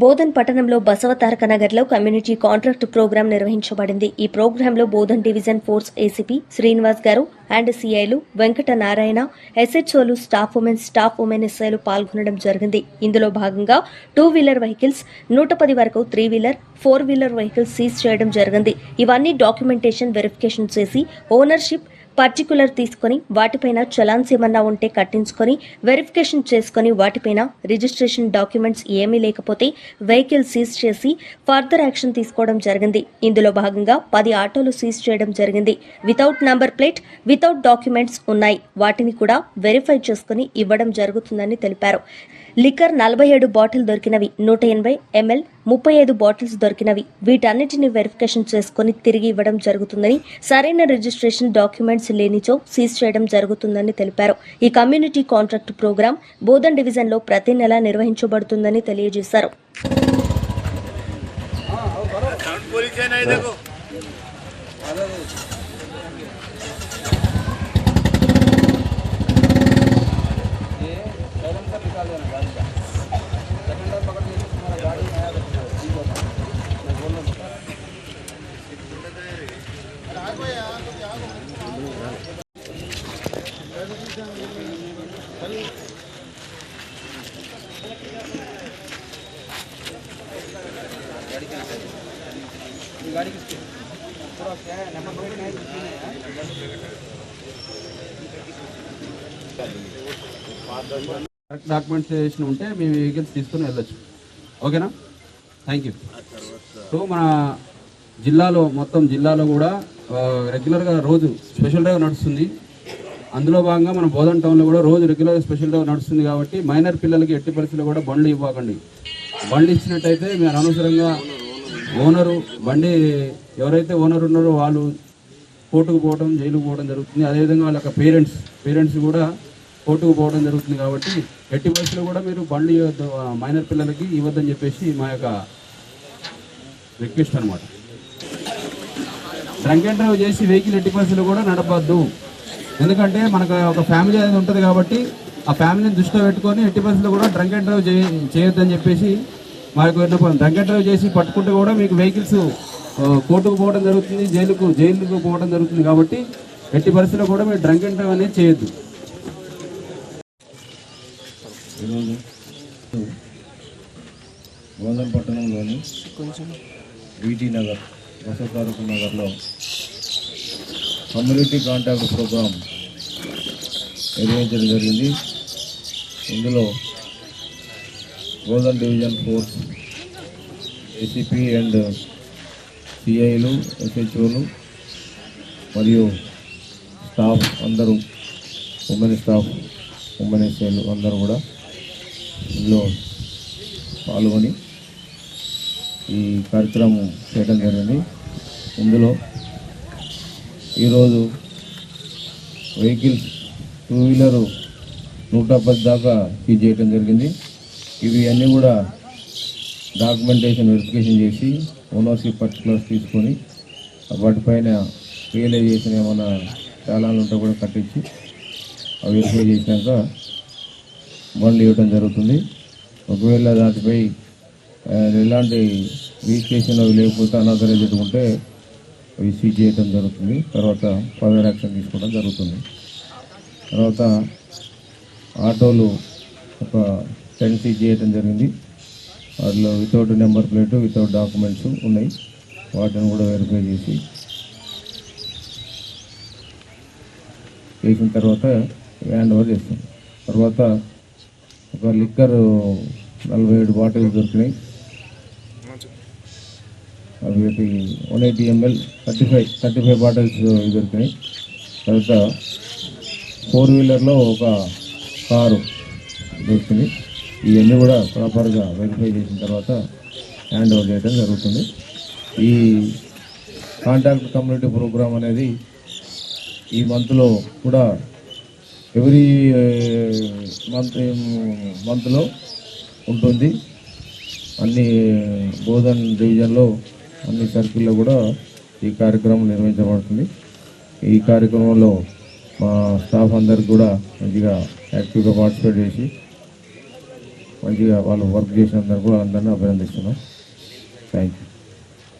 బోధన్ పట్టణంలో బసవతారక నగర్లో community contract programme నిర్వహించబడింది. ఈ ప్రోగ్రాంలో Bodhan division force ACP Srinivas garu and సిఐలు Venkata Narayana ఎస్హెచ్ఓలు స్టాఫ్ ఉమెన్ స్టాఫ్ ఉమెన్ ఎస్ఐలు పాల్గొనడం జరిగింది. ఇందులో భాగంగా టూ వీలర్ వెహికల్స్ నూట పది వరకు three wheeler four wheeler vehicles seize చేయడం జరిగింది. ఇవన్నీ డాక్యుమెంటేషన్ వెరిఫికేషన్ చేసి ఓనర్షిప్ పర్టికులర్ తీసుకొని వాటిపైన చలాన్స్ ఏమన్నా ఉంటే కట్టించుకొని వెరిఫికేషన్ చేసుకొని వాటిపైన రిజిస్ట్రేషన్ డాక్యుమెంట్స్ ఏమీ లేకపోతే వెహికల్ సీజ్ చేసి ఫర్దర్ యాక్షన్ తీసుకోవడం జరిగింది. ఇందులో భాగంగా పది ఆటోలు సీజ్ చేయడం జరిగింది. Without number plate without documents ఉన్నాయి. వాటిని కూడా వెరిఫై చేసుకుని ఇవ్వడం జరుగుతుందని తెలిపారు. లిక్కర్ నలభై ఏడు బాటిల్ దొరికినవి. నూట ఎనభై ఎంఎల్ ముప్పై ఐదు బాటిల్స్ దొరికినవి. వీటన్నిటిని వెరిఫికేషన్ చేసుకుని తిరిగి ఇవ్వడం జరుగుతుందని సరైన రిజిస్ట్రేషన్ డాక్యుమెంట్స్ లేనిచో సీజ్ చేయడం జరుగుతుందని తెలిపారు. ఈ కమ్యూనిటీ కాంట్రాక్ట్ ప్రోగ్రాం బోధన్ డివిజన్లో ప్రతి నెల నిర్వహించబడుతుందని తెలియజేశారు. साउंड पुलिस है नहीं देखो కరెక్ట్ డాక్యుమెంటేషన్ ఉంటే మీ వెహికల్స్ తీసుకుని వెళ్ళొచ్చు ఓకేనా థ్యాంక్ యూ సో మన జిల్లాలో మొత్తం జిల్లాలో కూడా ఆ, రెగ్యులర్గా రోజు స్పెషల్ డ్రైవ్ నడుస్తుంది అందులో భాగంగా మన బోధన్ టౌన్లో కూడా రోజు రెగ్యులర్ స్పెషల్ డ్రైవ్ నడుస్తుంది కాబట్టి మైనర్ పిల్లలకి ఎట్టి పరిస్థితుల్లో కూడా బండ్లు ఇవ్వకండి బండ్లు ఇచ్చినట్టయితే మీరు అనవసరంగా ఓనరు బండి ఎవరైతే ఓనర్ ఉన్నారో వాళ్ళు కోర్టుకు పోవడం జైలుకు పోవడం జరుగుతుంది. అదేవిధంగా వాళ్ళ యొక్క పేరెంట్స్ పేరెంట్స్ కూడా కోర్టుకు పోవడం జరుగుతుంది కాబట్టి ఎట్టి వయసులో కూడా మీరు బండ్లు మైనర్ పిల్లలకి ఇవ్వద్దని చెప్పేసి మా యొక్క రిక్వెస్ట్ అనమాట డ్రంక్ అండ్ డ్రైవ్ చేసి వెహికల్ ఎట్టి పరిస్థితులు కూడా నడపద్దు. ఎందుకంటే మనకు ఒక ఫ్యామిలీ అనేది ఉంటుంది కాబట్టి ఆ ఫ్యామిలీని దృష్టిలో పెట్టుకొని ఎట్టి పరిస్థితులు కూడా డ్రంక్ అండ్ డ్రైవ్ చేయొద్దని చెప్పేసి మా యొక్క విన్నపం డ్రంక్ అండ్ డ్రైవ్ చేసి పట్టుకుంటే కూడా మీకు వెహికల్స్ కోర్టుకు పోవడం జరుగుతుంది జైలుకు జైలుకు పోవడం జరుగుతుంది కాబట్టి ఎట్టి పరిస్థితుల్లో కూడా మీరు డ్రంక్ అండ్ డ్రైవ్ అనేది చేయొద్దు. ఈరోజు గోందం పట్టణంలోని వీటీ నగర్ వసతారక నగర్లో కమ్యూనిటీ కాంటాక్ట్ ప్రోగ్రాం నిర్వహించడం జరిగింది. ఇందులో golden division force ACP and సిఐలు ఎస్హెచ్ఓలు మరియు స్టాఫ్ అందరూ ఉమెన్ స్టాఫ్ ఉమెన్ ఎస్ఐలు అందరూ కూడా ఇందులో పాల్గొని ఈ కార్యక్రమం చేయడం జరిగింది. ఇందులో ఈరోజు వెహికల్స్ టూ వీలరు నూట పది దాకా సీజ్ చేయడం జరిగింది. ఇవి అన్నీ కూడా డాక్యుమెంటేషన్ వెరిఫికేషన్ చేసి ఓనర్షిప్ పర్టికులర్స్ తీసుకొని వాటిపైన రియలైజేషన్ ఏమైనా చాలాలు ఉంటే కూడా కట్టించి అవి వెరిఫై చేసినాక బండ్లు ఇవ్వడం జరుగుతుంది. ఒకవేళ దాటిపై ఎలాంటి రిజిస్ట్రేషన్ అవి లేకపోతే అనాథరైజ్డ్ ఉంటే అవి సీజ్ చేయడం జరుగుతుంది. తర్వాత ఫర్దర్ యాక్షన్ తీసుకోవడం జరుగుతుంది. తర్వాత ఆటోలు ఒక టెన్ సీజ్ చేయడం జరిగింది. వాటిలో without number plate without documents ఉన్నాయి. వాటిని కూడా వెరిఫై చేసి చేసిన తర్వాత హ్యాండ్ ఓవర్ చేస్తాం. తర్వాత ఒక లిక్కర్ నలభై ఏడు బాటిల్స్ దొరికినాయి. అవి one eighty ML thirty five thirty five bottles దొరికినాయి. తర్వాత ఫోర్ వీలర్లో ఒక కారు దొరికింది. ఇవన్నీ కూడా ప్రాపర్గా వెరిఫై చేసిన తర్వాత హ్యాండ్ ఓవర్ చేయడం జరుగుతుంది. ఈ కాంటాక్ట్ కమ్యూనిటీ ప్రోగ్రామ్ అనేది ఈ మంత్లో కూడా ఎవ్రీ మంత్ మంత్లో ఉంటుంది. అన్ని eh, బోధన్ డివిజన్లో అన్ని సర్కిల్లో కూడా ఈ కార్యక్రమం నిర్వహించబడుతుంది. ఈ కార్యక్రమంలో మా స్టాఫ్ అందరికి కూడా మంచిగా యాక్టివ్గా పార్టిసిపేట్ చేసి మంచిగా వాళ్ళు వర్క్ చేసినందుకు కూడా అందరినీ అభినందిస్తున్నాం. Thank you